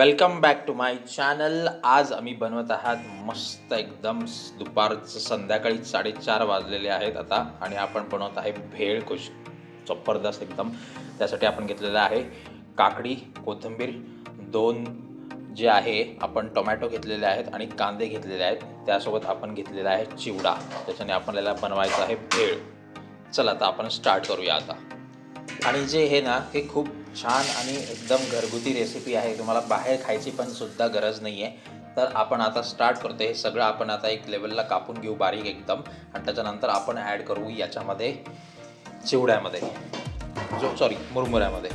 Welcome back to my channel आज आम्ही बनवत आहात मस्त एकदम दुपारचं संध्याकाळी साडेचार वाजलेले आहेत आता आणि आपण बनवत आहे भेळ खुश जबरदस्त एकदम. त्यासाठी आपण घेतलेलं आहे काकडी कोथिंबीर दोन जे आहे आपण टोमॅटो घेतलेले आहेत आणि कांदे घेतलेले आहेत. त्यासोबत आपण घेतलेला आहे चिवडा. त्याच्याने आपल्याला बनवायचं आहे भेळ. चला आता आपण स्टार्ट करूया आता. आणि जे हे ना हे खूप छान आणि एकदम घरगुती रेसिपी आहे. तुम्हाला बाहेर खायची पण सुद्धा गरज नाही आहे तर आपण आता स्टार्ट करतो हे सगळं आपण आता एक लेवलला कापून घेऊ बारीक एकदम. आणि त्याच्यानंतर आपण ॲड करू याच्यामध्ये चिवड्यामध्ये. जो सॉरी मुरमुऱ्यामध्ये.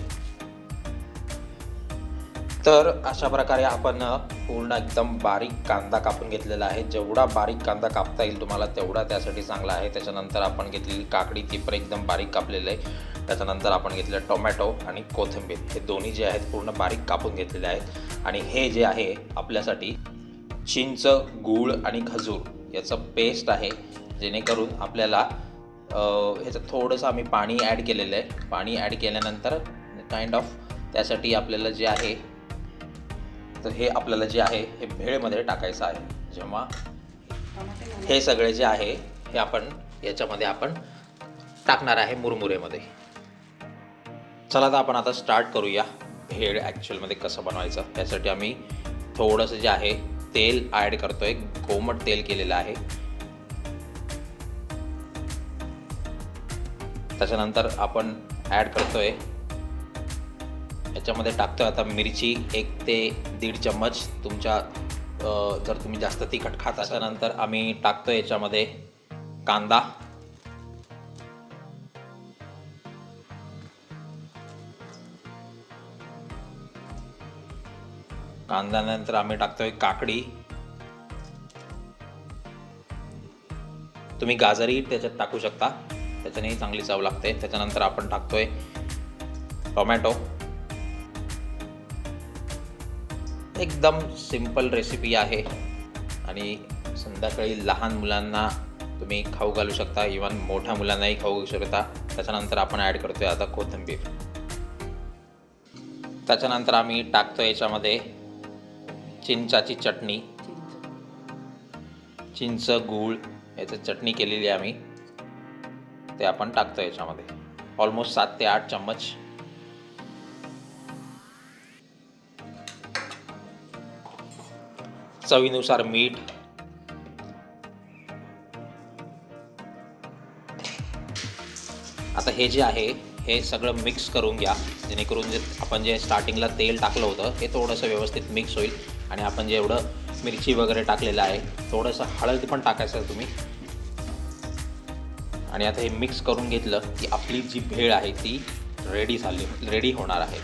तर अशा प्रकारे आपण पूर्ण एकदम बारीक कांदा कापून घेतलेला आहे. जेवढा बारीक कांदा कापता येईल तुम्हाला तेवढा त्यासाठी चांगला आहे. त्याच्यानंतर आपण घेतलेली काकडी ती पण एकदम बारीक कापलेलं आहे. त्याच्यानंतर आपण घेतलं टोमॅटो आणि कोथिंबीर हे दोन्ही जे आहेत पूर्ण बारीक कापून घेतलेले आहेत. आणि हे जे आहे आपल्यासाठी चिंच गूळ आणि खजूर याचं पेस्ट आहे. जेणेकरून आपल्याला ह्याचं थोडंसं आम्ही पाणी ॲड केलेलं आहे. पाणी ॲड केल्यानंतर काइंड ऑफ त्यासाठी आपल्याला जे आहे तर हे आपल्याला जे आहे हे भेळमध्ये टाकायचं आहे. जेव्हा हे सगळे जे आहे हे आपण याच्यामध्ये आपण टाकणार आहे मुरमुरेमध्ये. चला तर आपण आता स्टार्ट करूया. भेळ ॲक्च्युअलमध्ये कसं बनवायचं? त्यासाठी आम्ही थोडंसं जे आहे तेल ॲड करतोय. कोमट तेल केलेलं आहे. त्याच्यानंतर आपण ॲड करतोय. याच्यामध्ये टाकतोय आता मिरची एक ते दीड चम्मच. तुमच्या जर तुम्ही जास्त तिखट खात त्याच्यानंतर आम्ही टाकतोय याच्यामध्ये कांदा. कांद्यानंतर आम्ही टाकतोय काकडी. तुम्ही गाजरही त्याच्यात टाकू शकता. त्याच्यानेही चांगली चव लागते. त्याच्यानंतर आपण टाकतोय टोमॅटो. एकदम सिंपल रेसिपी आहे. आणि संध्याकाळी लहान मुलांना तुम्ही खाऊ घालू शकता. इवन मोठ्या मुलांनाही खाऊ घालू शकता. त्याच्यानंतर आपण ॲड करतोय आता कोथिंबीर. त्याच्यानंतर आम्ही टाकतो याच्यामध्ये चिंचाची चटणी. चिंच गूळ याचं चटणी केलेली आहे आम्ही. ते आपण टाकतो याच्यामध्ये. ऑलमोस्ट सात ते आठ चम्मच. चवीनुसार मीठ. आता हे जे आहे हे सगळं मिक्स करून घ्या. जेणेकरून जे आपण जे स्टार्टिंगला तेल टाकलं होतं हे थोडंसं व्यवस्थित मिक्स होईल. आणि आपण जे एवढं मिरची वगैरे टाकलेलं आहे थोडंसं हळद पण टाकायचं आहे तुम्ही. आणि आता हे मिक्स करून घेतलं की आपली जी भेळ आहे ती रेडी झाली रेडी होणार आहे.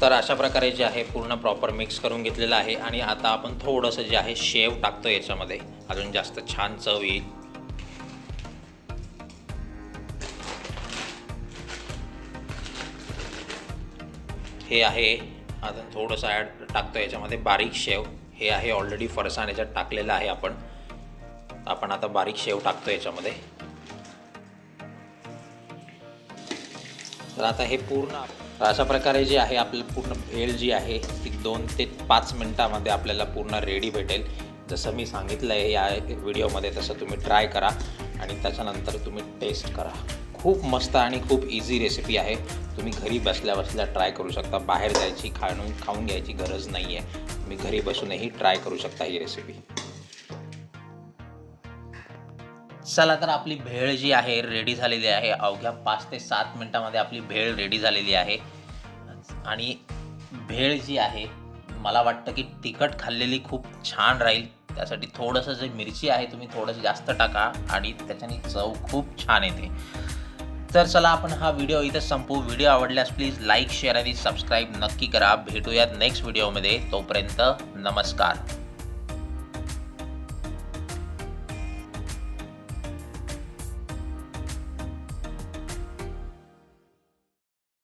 तर अशा प्रकारे जे आहे पूर्ण प्रॉपर मिक्स करून घेतलेलं आहे आणि आता आपण थोडंसं जे आहे शेव टाकतो याच्यामध्ये. अजून जास्त छान चव येईल. हे आहे आता थोडंसं ॲड टाकतो याच्यामध्ये बारीक शेव. हे आहे ऑलरेडी फरसाण याच्यात टाकलेलं आहे आपण. आपण आता बारीक शेव टाकतो याच्यामध्ये. तर आता हे पूर्ण अशा प्रकारे जे आहे आपलं पूर्ण भेळ जी आहे ती दोन ते पाच मिनटामध्ये आपल्याला पूर्ण रेडी भेटेल. जसं मी सांगितलं आहे या व्हिडिओमध्ये तसं तुम्ही ट्राय करा. आणि त्याच्यानंतर तुम्ही टेस्ट करा. खूप मस्त आणि खूप इझी रेसिपी आहे. तुम्ही घरी बसल्या बसल्या ट्राय करू शकता. बाहेर जायची खाणून खाऊन घ्यायची गरज नाही आहे तुम्ही घरी बसूनही ट्राय करू शकता ही रेसिपी चला तर आपली भेळ जी आहे रेडी झालेली आहे. अवघ्या पाच ते सात मिनटामध्ये आपली भेळ रेडी झालेली आहे. आणि भेळ जी आहे मला वाटतं की तिखट खाल्लेली खूप छान राहील. त्यासाठी थोडंसं जे मिरची आहे तुम्ही थोडंसं जास्त टाका आणि त्याच्याने चव खूप छान येते. तर चला आपण हा व्हिडिओ इथं संपू व्हिडिओ आवडल्यास प्लीज लाईक शेअर आणि सबस्क्राईब नक्की करा. भेटूयात नेक्स्ट व्हिडिओमध्ये तोपर्यंत नमस्कार.